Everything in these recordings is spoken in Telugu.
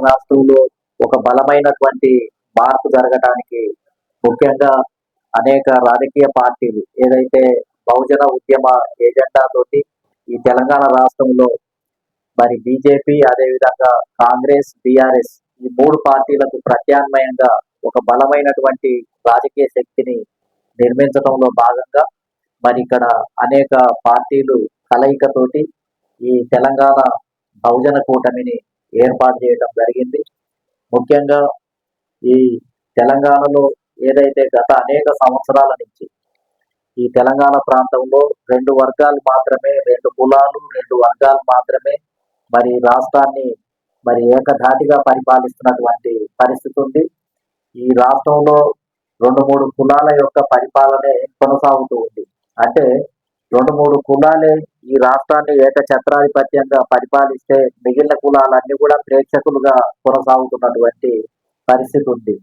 రాష్ట్రంలో ఒక బలమైనటువంటి మార్పు జరగడానికి ముఖ్యంగా అనేక రాజకీయ పార్టీలు ఏదైతే బహుజన ఉద్యమ ఎజెండా తోటి ఈ తెలంగాణ రాష్ట్రంలో మరి బీజేపీ అదేవిధంగా కాంగ్రెస్ బీఆర్ఎస్ ఈ మూడు పార్టీలకు ప్రత్యామ్నాయంగా ఒక బలమైనటువంటి రాజకీయ శక్తిని నిర్మించడంలో భాగంగా మరి ఇక్కడ అనేక పార్టీలు కలయికతోటి ఈ తెలంగాణ బహుజన కూటమిని ఏర్పాటు చేయడం జరిగింది. ముఖ్యంగా ఈ తెలంగాణలో ఏదైతే గత అనేక సంవత్సరాల నుంచి ఈ తెలంగాణ ప్రాంతంలో రెండు వర్గాలు మాత్రమే రెండు కులాలు రెండు వర్గాలు మాత్రమే మరి రాష్ట్రాన్ని మరి ఏకధాటిగా పరిపాలిస్తున్నటువంటి పరిస్థితి ఉంది. ఈ రాష్ట్రంలో రెండు మూడు కులాల యొక్క పరిపాలనే కొనసాగుతూ ఉంది. అంటే రెండు మూడు కులాలే ఈ రాష్ట్రాన్ని ఏకఛత్రాధిపత్యంగా పరిపాలిస్తే మిగిలిన కులాలన్నీ కూడా ప్రేక్షకులుగా కొనసాగుతున్నటువంటి పరిస్థితి ఉంది.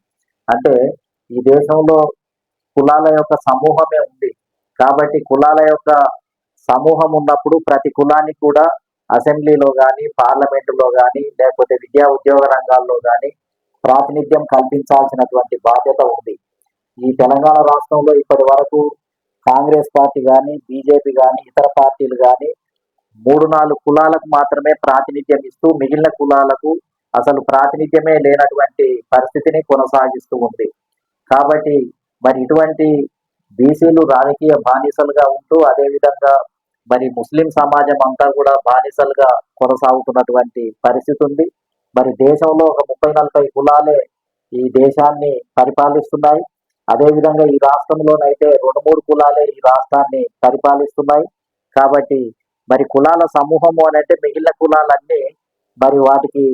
అంటే ఈ దేశంలో కులాల యొక్క సమూహమే ఉంది. కాబట్టి కులాల యొక్క సమూహం ఉన్నప్పుడు ప్రతి కులాన్ని కూడా అసెంబ్లీలో కానీ పార్లమెంటులో కానీ లేకపోతే విద్యా ఉద్యోగ రంగాల్లో కానీ ప్రాతినిధ్యం కల్పించాల్సినటువంటి బాధ్యత ఉంది. ఈ తెలంగాణ రాష్ట్రంలో ఇప్పటి వరకు కాంగ్రెస్ పార్టీ కానీ బీజేపీ కానీ ఇతర పార్టీలు కానీ మూడు నాలుగు కులాలకు మాత్రమే ప్రాతినిధ్యం ఇస్తూ మిగిలిన కులాలకు అసలు ప్రాతినిధ్యమే లేనటువంటి పరిస్థితిని కొనసాగిస్తూ ఉంది. కాబట్టి మరి ఇటువంటి బీసీలు రాజకీయ బానిసలుగా ఉంటూ అదేవిధంగా మరి ముస్లిం సమాజం అంతా కూడా బానిసలుగా కొనసాగుతున్నటువంటి పరిస్థితి ఉంది. మరి దేశంలో ఒక ముప్పై నలభై కులాలే ఈ దేశాన్ని పరిపాలిస్తున్నాయి. అదేవిధంగా ఈ రాష్ట్రంలోనైతే రెండు మూడు కులాలే ఈ రాష్ట్రాన్ని పరిపాలిస్తున్నాయి. కాబట్టి మరి కులాల సమూహము అని అంటే మిగిలిన కులాలన్నీ మరి వాటికి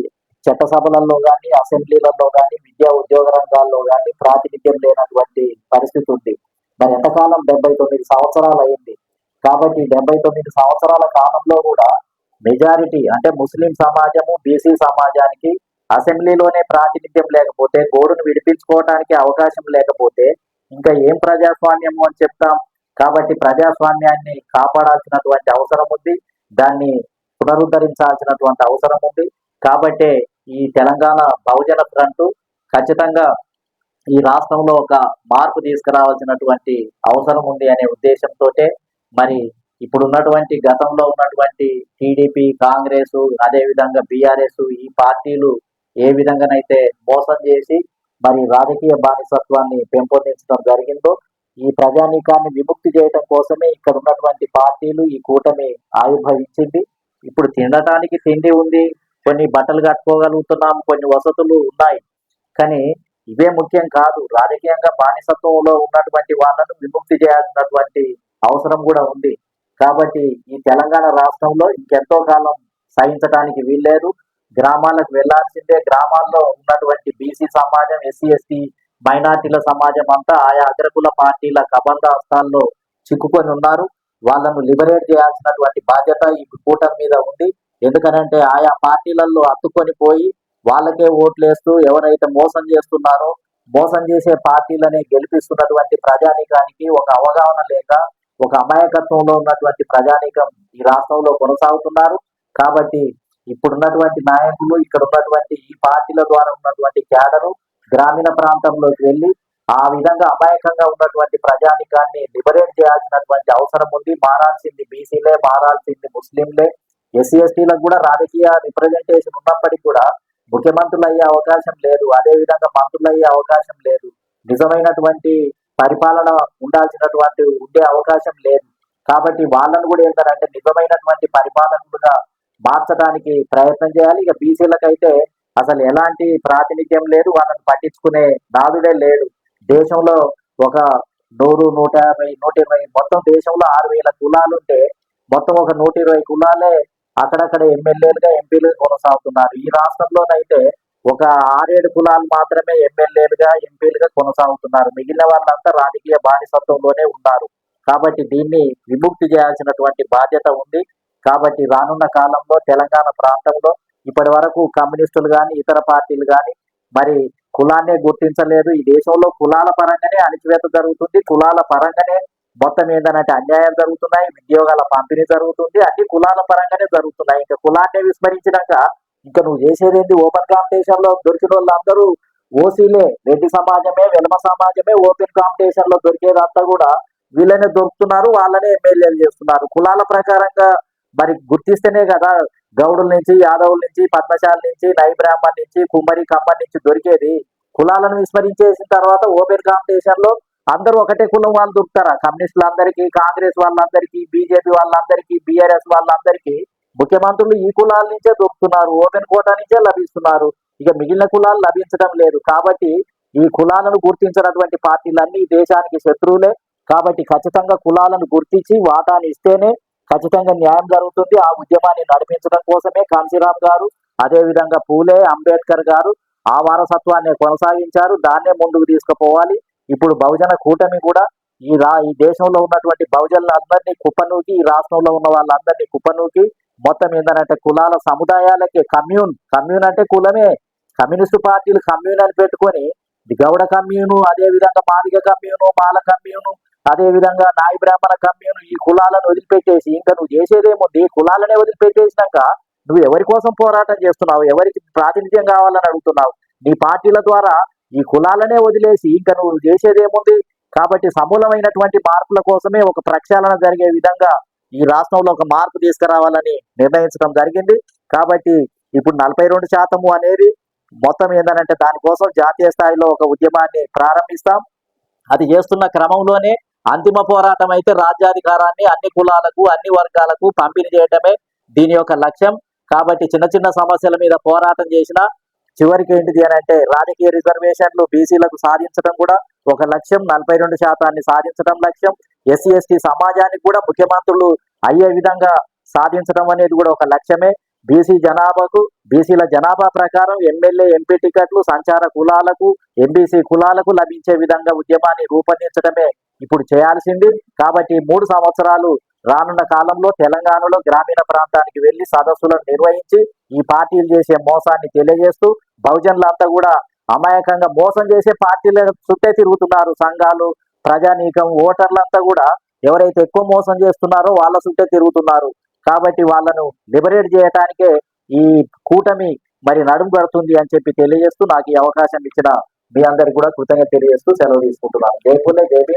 చట్టసభలలో కానీ అసెంబ్లీలలో కానీ విద్యా ఉద్యోగ రంగాల్లో కానీ ప్రాతినిధ్యం లేనటువంటి పరిస్థితి ఉంది. మరి ఎంతకాలం డెబ్బై తొమ్మిది సంవత్సరాలు అయింది. కాబట్టి డెబ్బై తొమ్మిది సంవత్సరాల కాలంలో కూడా మెజారిటీ అంటే ముస్లిం సమాజము బీసీ సమాజానికి అసెంబ్లీలోనే ప్రాతినిధ్యం లేకపోతే గోడును విడిపించుకోవడానికి అవకాశం లేకపోతే ఇంకా ఏం ప్రజాస్వామ్యము అని చెప్తాం. కాబట్టి ప్రజాస్వామ్యాన్ని కాపాడాల్సినటువంటి అవసరం ఉంది. దాన్ని పునరుద్ధరించాల్సినటువంటి అవసరం ఉంది. కాబట్టే ఈ తెలంగాణ బహుజన ఫ్రంట్ ఖచ్చితంగా ఈ రాష్ట్రంలో ఒక మార్పు తీసుకురావాల్సినటువంటి అవసరం ఉంది అనే ఉద్దేశంతో మరి ఇప్పుడు ఉన్నటువంటి గతంలో ఉన్నటువంటి టీడీపీ కాంగ్రెస్ అదేవిధంగా బీఆర్ఎస్ ఈ పార్టీలు ఏ విధంగానైతే మోసం చేసి మరి రాజకీయ బానిసత్వాన్ని పెంపొందించడం జరిగిందో ఈ ప్రజానీకాన్ని విముక్తి చేయడం కోసమే ఇక్కడ ఉన్నటువంటి పార్టీలు ఈ కూటమి ఆవిర్భవించింది. ఇప్పుడు తినడానికి తిండి ఉంది కొన్ని బట్టలు కట్టుకోగలుగుతున్నాం కొన్ని వసతులు ఉన్నాయి. కానీ ఇవే ముఖ్యం కాదు రాజకీయంగా బానిసత్వంలో ఉన్నటువంటి వాళ్ళను విముక్తి చేయాల్సినటువంటి అవసరం కూడా ఉంది. కాబట్టి ఈ తెలంగాణ రాష్ట్రంలో ఇంకెంతో కాలం సహించడానికి వీల్లేదు. గ్రామాలకు వెళ్ళాల్సిందే. గ్రామాల్లో ఉన్నటువంటి బీసీ సమాజం ఎస్సీ ఎస్టీ మైనార్టీల సమాజం అంతా ఆయా అగ్రకుల పార్టీల కబంధ హస్తాల్లో చిక్కుకొని ఉన్నారు. వాళ్ళను లిబరేట్ చేయాల్సినటువంటి బాధ్యత ఈ కూటమి మీద ఉంది. ఎందుకనంటే ఆయా పార్టీలలో అత్తుకొని పోయి వాళ్ళకే ఓట్లేస్తూ ఎవరైతే మోసం చేస్తున్నారో మోసం చేసే పార్టీలనే గెలిపిస్తున్నటువంటి ప్రజానీకానికి ఒక అవగాహన లేక ఒక అమాయకత్వంలో ఉన్నటువంటి ప్రజానీకం ఈ రాష్ట్రంలో కొనసాగుతున్నారు. కాబట్టి ఇప్పుడున్నటువంటి నాయకులు ఇక్కడ ఉన్నటువంటి ఈ పార్టీల ద్వారా ఉన్నటువంటి క్యాడరు గ్రామీణ ప్రాంతంలోకి వెళ్ళి ఆ విధంగా అమాయకంగా ఉన్నటువంటి ప్రజానికాన్ని లిబరేట్ చేయాల్సినటువంటి అవసరం ఉంది. మారాల్సింది బీసీలే మారాల్సింది ముస్లింలే. ఎస్సీ ఎస్టీలకు కూడా రాజకీయ రిప్రజెంటేషన్ ఉన్నప్పటికీ కూడా ముఖ్యమంత్రులు అయ్యే అవకాశం లేదు. అదే విధంగా మంత్రులు అయ్యే అవకాశం లేదు. నిజమైనటువంటి పరిపాలన ఉండాల్సినటువంటి ఉండే అవకాశం లేదు. కాబట్టి వాళ్ళను కూడా ఏంటంటే నిజమైనటువంటి పరిపాలకులుగా మార్చడానికి ప్రయత్నం చేయాలి. ఇక బీసీలకైతే అసలు ఎలాంటి ప్రాతినిధ్యం లేదు. వాళ్ళని పట్టించుకునే నాదుడే లేడు. దేశంలో ఒక నూరు నూట యాభై నూట ఇరవై మొత్తం దేశంలో ఆరు వేల కులాలు ఉంటే మొత్తం ఒక నూట ఇరవై కులాలే అక్కడక్కడ ఎమ్మెల్యేలుగా ఎంపీలుగా కొనసాగుతున్నారు. ఈ రాష్ట్రంలోనైతే ఒక ఆరేడు కులాలు మాత్రమే ఎమ్మెల్యేలుగా ఎంపీలుగా కొనసాగుతున్నారు. మిగిలిన వాళ్ళంతా రాజకీయ బానిసత్వంలోనే ఉన్నారు. కాబట్టి దీన్ని విముక్తి చేయాల్సినటువంటి బాధ్యత ఉంది. కాబట్టి రానున్న కాలంలో తెలంగాణ ప్రాంతంలో ఇప్పటి వరకు కమ్యూనిస్టులు కానీ ఇతర పార్టీలు కానీ మరి కులాన్నే గుర్తించలేదు. ఈ దేశంలో కులాల పరంగానే అణిచివేత జరుగుతుంది. కులాల పరంగానే మొత్తం ఏంటంటే అన్యాయం జరుగుతున్నాయి. ఉద్యోగాల పంపిణీ జరుగుతుంది. అన్ని కులాల పరంగానే జరుగుతున్నాయి. ఇంకా కులాన్ని విస్మరించినాక ఇంకా నువ్వు చేసేది ఏంటి ఓపెన్ కాంపిటీషన్లో దొరికిన వాళ్ళందరూ ఓసీలే. రెడ్డి సమాజమే వెలమ సమాజమే ఓపెన్ కాంపిటీషన్లో దొరికేదంతా కూడా వీళ్ళనే దొరుకుతున్నారు. వాళ్ళనే ఎమ్మెల్యేలు చేస్తున్నారు. కులాల ప్రకారంగా మరి గుర్తిస్తేనే కదా గౌడుల నుంచి యాదవుల నుంచి పద్మశాల నుంచి నై బ్రాహ్మణ్ నుంచి కుమ్మరి కమ్మర్ నుంచి దొరికేది. కులాలను విస్మరించేసిన తర్వాత ఓపెన్ కాంపిటీషన్లో అందరూ ఒకటే కులం వాళ్ళు దొరుకుతారా? కమ్యూనిస్టులందరికీ కాంగ్రెస్ వాళ్ళందరికీ బీజేపీ వాళ్ళందరికీ బీఆర్ఎస్ వాళ్ళందరికీ ముఖ్యమంత్రులు ఈ కులాల నుంచే దొరుకుతున్నారు. ఓపెన్ కోటా నుంచే లభిస్తున్నారు. ఇక మిగిలిన కులాలు లభించడం లేదు. కాబట్టి ఈ కులాలను గుర్తించినటువంటి పార్టీలన్నీ దేశానికి శత్రువులే. కాబట్టి ఖచ్చితంగా కులాలను గుర్తించి వాటాను ఇస్తేనే ఖచ్చితంగా న్యాయం జరుగుతుంది. ఆ ఉద్యమాన్ని నడిపించడం కోసమే కాంశీరామ్ గారు అదే విధంగా పూలే అంబేద్కర్ గారు ఆ వారసత్వాన్ని కొనసాగించారు. దాన్నే ముందుకు తీసుకుపోవాలి. ఇప్పుడు బహుజన కూటమి కూడా ఈ రా ఈ దేశంలో ఉన్నటువంటి బహుజనులందరినీ కుప్పనూకి ఈ రాష్ట్రంలో ఉన్న వాళ్ళందరినీ కుప్పనూకి మొత్తం ఏంటంటే కులాల సముదాయాలకి కమ్యూన్ కమ్యూన్ అంటే కులమే. కమ్యూనిస్టు పార్టీలు కమ్యూన్ అని పెట్టుకొని గౌడ కమ్యూను అదే విధంగా మాదిగ కమ్యూను మాల కమ్యూను అదే విధంగా నాయ బ్రాహ్మణ కమ్యూను ఈ కులాలను వదిలిపెట్టేసి ఇంకా నువ్వు చేసేదేముంది? ఈ కులాలనే వదిలిపెట్టేసినాక నువ్వు ఎవరి కోసం పోరాటం చేస్తున్నావు? ఎవరికి ప్రాతినిధ్యం కావాలని అడుగుతున్నావు? నీ పార్టీల ద్వారా ఈ కులాలనే వదిలేసి ఇంకా నువ్వు చేసేదేముంది? కాబట్టి సమూలమైనటువంటి మార్పుల కోసమే ఒక ప్రక్షాళన జరిగే విధంగా ఈ రాష్ట్రంలో ఒక మార్పు తీసుకురావాలని నిర్ణయించడం జరిగింది. కాబట్టి ఇప్పుడు నలభై రెండు శాతము అనేది మొత్తం ఏంటంటే దానికోసం జాతీయ స్థాయిలో ఒక ఉద్యమాన్ని ప్రారంభిస్తాం. అది చేస్తున్న క్రమంలోనే అంతిమ పోరాటం అయితే రాజ్యాధికారాన్ని అన్ని కులాలకు అన్ని వర్గాలకు పంపిణీ చేయటమే దీని యొక్క లక్ష్యం. కాబట్టి చిన్న చిన్న సమస్యల మీద పోరాటం చేసిన చివరికి ఏంటిది అని అంటే రాజకీయ రిజర్వేషన్లు బీసీలకు సాధించడం కూడా ఒక లక్ష్యం నలభై రెండు శాతాన్ని సాధించడం లక్ష్యం. ఎస్సీ ఎస్టీ సమాజానికి కూడా ముఖ్యమంత్రులు అయ్యే విధంగా సాధించడం అనేది కూడా ఒక లక్ష్యమే. బీసీ జనాభాకు బీసీల జనాభా ప్రకారం ఎమ్మెల్యే ఎంపీ టికెట్లు సంచార కులాలకు ఎంబీసీ కులాలకు లభించే విధంగా ఉద్యమాన్ని రూపొందించడమే ఇప్పుడు చేయాల్సింది. కాబట్టి మూడు సంవత్సరాలు రానున్న కాలంలో తెలంగాణలో గ్రామీణ ప్రాంతానికి వెళ్ళి సదస్సులను నిర్వహించి ఈ పార్టీలు చేసే మోసాన్ని తెలియజేస్తూ బహుజనులంతా కూడా అమాయకంగా మోసం చేసే పార్టీల చుట్టే తిరుగుతున్నారు. సంఘాలు ప్రజానీకం ఓటర్లంతా కూడా ఎవరైతే ఎక్కువ మోసం చేస్తున్నారో వాళ్ళ చుట్టే తిరుగుతున్నారు. కాబట్టి వాళ్ళను లిబరేట్ చేయటానికే ఈ కూటమి మరి నడుము కడుతుంది అని చెప్పి తెలియజేస్తూ నాకు ఈ అవకాశం ఇచ్చిన మీ అందరికి కూడా కృతజ్ఞత తెలియజేస్తూ సెలవు తీసుకుంటున్నాను. జై దేవి